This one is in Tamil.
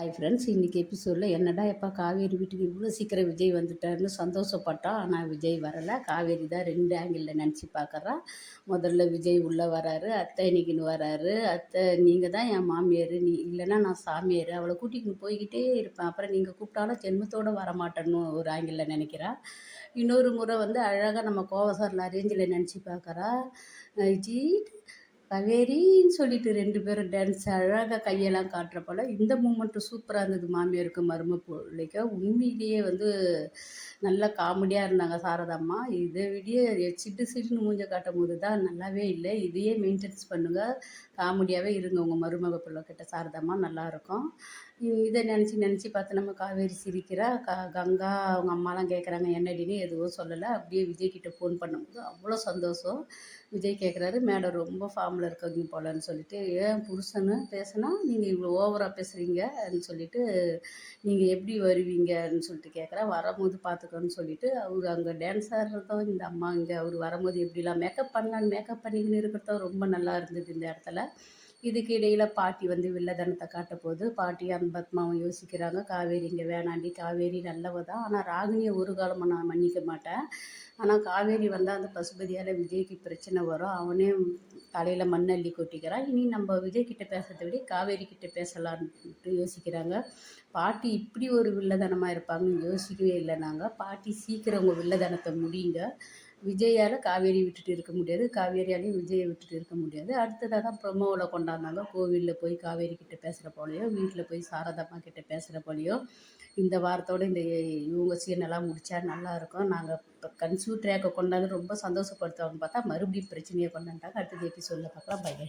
ஹாய் ஃப்ரெண்ட்ஸ் இன்றைக்கி எபிசோடில் என்னடா எப்போ காவேரி வீட்டுக்கு இவ்வளோ சீக்கிரம் விஜய் வந்துட்டாருன்னு சந்தோஷப்பட்டோம். ஆனால் விஜய் வரலை. காவேரி தான் ரெண்டு ஆங்கிளில் நினச்சி பார்க்குறா முதல்ல விஜய் உள்ளே வராரு அத்தை இன்னைக்குன்னு வராரு. அத்தை நீங்கள் தான் என் மாமியார். நீ இல்லைன்னா நான் சாமியார். அவளை கூட்டிகிட்டு போய்கிட்டே இருப்பேன். அப்புறம் நீங்கள் கூப்பிட்டாலும் ஜென்மத்தோடு வரமாட்டேன்னு ஒரு ஆங்கிளில் நினைக்கிறா. இன்னொரு முறை வந்து அழகாக நம்ம கோவசாரில் அரேஞ்சில் நினச்சி பார்க்குறா ஜி கவேரின்னு சொல்லிட்டு ரெண்டு பேரும் டான்ஸ் அழகாக கையெல்லாம் காட்டுற போல் இந்த மூமெண்ட்டு சூப்பராக இருந்தது மாமியாருக்கு மரும பிள்ளைக்க. உண்மையிலேயே வந்து நல்ல காமெடியாக இருந்தாங்க சாரதாம்மா இதை விடிய சிட்டு சிட்டுன்னு மூஞ்ச காட்டும் போது தான் நல்லாவே இல்லை. இதையே மெயின்டெனன்ஸ் பண்ணுங்கள் காமெடியாகவே இருங்க. உங்கள் மருமக பிள்ளை கிட்ட சாரதாம்மா நல்லாயிருக்கும் இதை நினச்சி நினச்சி பார்த்து நம்ம காவேரி சிரிக்கிறா. க கங்கா அவங்க அம்மாலாம் கேட்குறாங்க என்னடின்னு எதுவும் சொல்லலை. அப்படியே விஜய் கிட்ட ஃபோன் பண்ணும்போது அவ்வளோ சந்தோஷம். விஜய் கேட்குறாரு மேடம் ரொம்ப ஃபார்மில் இருக்கீங்க போலன்னு சொல்லிட்டு ஏன் புருஷன்னு பேசுனா? நீங்கள் இவ்வளோ ஓவராக பேசுகிறீங்கன்னு சொல்லிட்டு நீங்கள் எப்படி வருவீங்கன்னு சொல்லிட்டு கேட்குறா வரும்போது பார்த்துக்கோன்னு சொல்லிட்டு அவர் அங்கே டான்ஸ் ஆடுறதும் இந்த அம்மா இங்கே அவர் வரும்போது எப்படிலாம் மேக்கப் பண்ணலான்னு மேக்கப் பண்ணிக்கின்னு இருக்கிறதும் ரொம்ப நல்லா இருந்தது இந்த இடத்துல. இதுக்கு இடையில் பாட்டி வந்து வில்லதனத்தை காட்ட போது பாட்டி அந்த பத்மாவும் யோசிக்கிறாங்க காவேரி இங்கே வேணாண்டி காவேரி நல்லவ தான் ஆனால் ராகினியை ஒரு காலமாக நான் மன்னிக்க மாட்டேன். ஆனால் காவேரி வந்தால் அந்த பசுபதியால் விஜய்க்கு பிரச்சனை வரும். அவனே தலையில் மண்ணள்ளி கொட்டிக்கிறான். இனி நம்ம விஜய் கிட்ட பேசுறதை விட காவேரி கிட்ட பேசலான்ட்டு யோசிக்கிறாங்க. பாட்டி இப்படி ஒரு வில்லதனமாக இருப்பாங்கன்னு யோசிக்கவே இல்லை நாங்கள் பாட்டி சீக்கிரம் உங்கள் வில்லதனத்தை முடியுங்க. விஜயால் காவேரி விட்டுட்டு இருக்க முடியாது. காவேரியாலையும் விஜயை விட்டுட்டு இருக்க முடியாது. அடுத்ததாக தான் ப்ரொமோவில் கொண்டாந்தாங்க. கோவிலில் போய் காவேரி கிட்ட பேசுகிற போலையோ வீட்டில் போய் சாரதம்மா கிட்ட பேசுகிற போலையோ இந்த வாரத்தோடு இந்த இவங்க சீனெல்லாம் முடித்தா நல்லாயிருக்கும் நாங்கள் இப்போ கன்சியூ ட்ராக்கை கொண்டாந்து ரொம்ப சந்தோஷப்படுத்துவாங்கன்னு பார்த்தா மறுபடியும் பிரச்சனையை கொண்டாண்டாங்க அடுத்தது எபிசோடில் பார்க்கலாம். By by